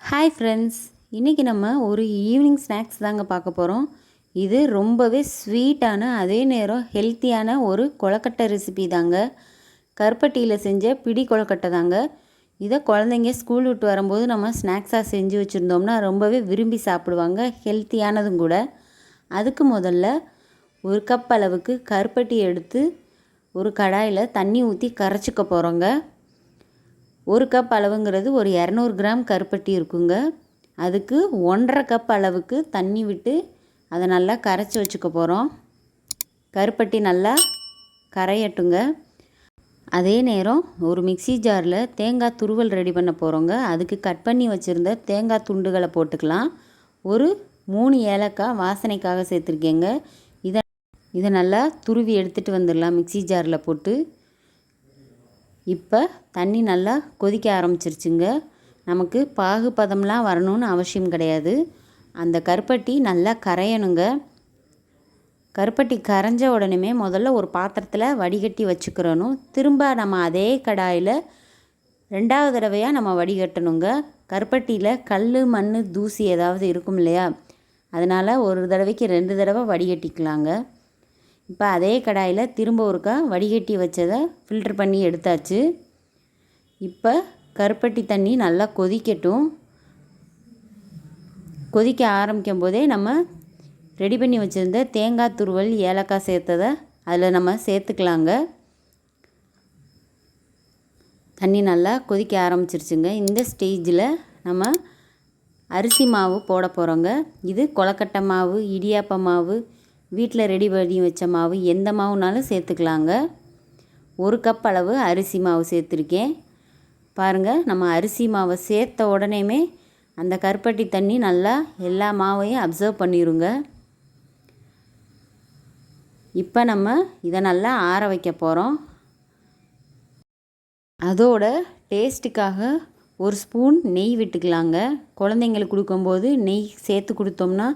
Hi friends இன்றைக்கி நம்ம ஒரு ஈவினிங் ஸ்நாக்ஸ் தாங்க பார்க்க போகிறோம் இது ரொம்பவே ஸ்வீட்டான அதே நேரம் ஹெல்த்தியான ஒரு கொழக்கட்டை ரெசிபி தாங்க. கருப்பட்டியில் செஞ்ச பிடி கொழக்கட்டை தாங்க. இதை குழந்தைங்க ஸ்கூல் விட்டு வரும்போது நம்ம ஸ்நாக்ஸாக செஞ்சு வச்சுருந்தோம்னா ரொம்பவே விரும்பி சாப்பிடுவாங்க ஹெல்த்தியானதும் கூட. அதுக்கு முதல்ல ஒரு கப் அளவுக்கு கருப்பட்டி எடுத்து ஒரு கடாயில் தண்ணி ஊற்றி கரைச்சிக்க போகிறோங்க ஒரு கப் அளவுங்கிறது ஒரு இரநூறு கிராம் கருப்பட்டி இருக்குங்க. அதுக்கு ஒன்றரை கப் அளவுக்கு தண்ணி விட்டு அதை நல்லா கரைச்சி வச்சுக்க போகிறோம் கருப்பட்டி நல்லா கரையட்டுங்க. அதே நேரம் ஒரு மிக்சி ஜாரில் தேங்காய் துருவல் ரெடி பண்ண போகிறோங்க அதுக்கு கட் பண்ணி வச்சுருந்த தேங்காய் துண்டுகளை போட்டுக்கலாம். ஒரு மூணு ஏலக்காய் வாசனைக்காக சேர்த்துருக்கேங்க. இதை இதை நல்லா துருவி எடுத்துகிட்டு வந்துடலாம் மிக்சி ஜாரில் போட்டு. இப்போ தண்ணி நல்லா கொதிக்க ஆரம்பிச்சிருச்சுங்க. நமக்கு பாகு பதம்லாம் வரணும்னு அவசியம் கிடையாது. அந்த கருப்பட்டி நல்லா கரையணுங்க. கருப்பட்டி கரைஞ்ச உடனே முதல்ல ஒரு பாத்திரத்தில் வடிகட்டி வச்சுக்கிறணும். திரும்ப நம்ம அதே கடாயில் ரெண்டாவது தடவையாக நம்ம வடிகட்டணுங்க. கருப்பட்டியில் கல் மண் தூசி ஏதாவது இருக்கும் இல்லையா? அதனால் ஒரு தடவைக்கு ரெண்டு தடவை வடிகட்டிக்கலாங்க. இப்போ அதே கடாயில் திரும்ப ஒருக்கா வடிகட்டி வச்சதை ஃபில்ட்ரு பண்ணி எடுத்தாச்சு. இப்போ கருப்பட்டி தண்ணி நல்லா கொதிக்கட்டும். கொதிக்க ஆரம்பிக்கும் போதே நம்ம ரெடி பண்ணி வச்சுருந்த தேங்காய் துருவல் ஏலக்காய் சேர்த்ததை அதில் நம்ம சேர்த்துக்கலாங்க. தண்ணி நல்லா கொதிக்க ஆரம்பிச்சிருச்சுங்க. இந்த ஸ்டேஜில் நம்ம அரிசி மாவு போட போகிறோங்க. இது கொலக்கட்டை மாவு இடியாப்ப மாவு வீட்டில் ரெடி பண்ணி வச்ச மாவு எந்த மாவுனாலும் சேர்த்துக்கலாங்க. ஒரு கப் அளவு அரிசி மாவு சேர்த்துருக்கேன். பாருங்கள் நம்ம அரிசி மாவை சேர்த்த உடனேமே அந்த கருப்பட்டி தண்ணி நல்லா எல்லா மாவையும் அப்சர்வ் பண்ணிடுங்க இப்போ நம்ம இதை நல்லா ஆற வைக்க போகிறோம் அதோட டேஸ்ட்டுக்காக ஒரு ஸ்பூன் நெய் விட்டுக்கலாங்க. குழந்தைங்களுக்கு கொடுக்கும்போது நெய் சேர்த்து கொடுத்தோம்னா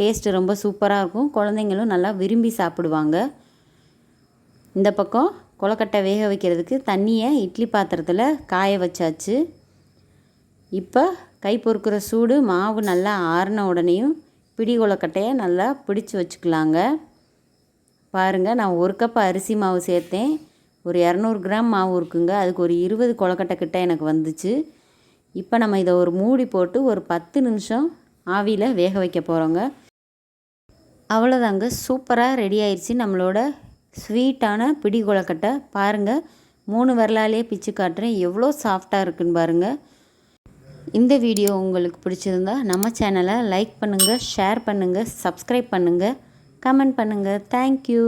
டேஸ்ட்டு ரொம்ப சூப்பராக இருக்கும். குழந்தைங்களும் நல்லா விரும்பி சாப்பிடுவாங்க. இந்த பக்கம் கொலக்கட்டை வேக வைக்கிறதுக்கு தண்ணியை இட்லி பாத்திரத்தில் காய வச்சாச்சு. இப்போ கை பொறுக்கிற சூடு மாவு நல்லா ஆறின உடனேயும் பிடி கொலக்கட்டையை நல்லா பிடிச்சி வச்சுக்கலாங்க. பாருங்கள் நான் ஒரு கப் அரிசி மாவு சேர்த்தேன். ஒரு இரநூறு கிராம் மாவு இருக்குங்க. அதுக்கு ஒரு இருபது கொலக்கட்டை கிட்ட எனக்கு வந்துச்சு. இப்போ நம்ம இதை ஒரு மூடி போட்டு ஒரு பத்து நிமிஷம் ஆவியில் வேக வைக்க போகிறோங்க அவ்வளோதாங்க. சூப்பராக ரெடி ஆயிடுச்சு நம்மளோட ஸ்வீட்டான பிடி கொழக்கட்டை. பாருங்கள் மூணு விரலாலே பிச்சு காட்டுறேன். எவ்வளோ சாஃப்டாக இருக்குன்னு பாருங்கள் இந்த வீடியோ உங்களுக்கு பிடிச்சிருந்தா நம்ம சேனலை லைக் பண்ணுங்கள் ஷேர் பண்ணுங்கள் சப்ஸ்கிரைப் பண்ணுங்கள் கமெண்ட் பண்ணுங்கள் தேங்க்யூ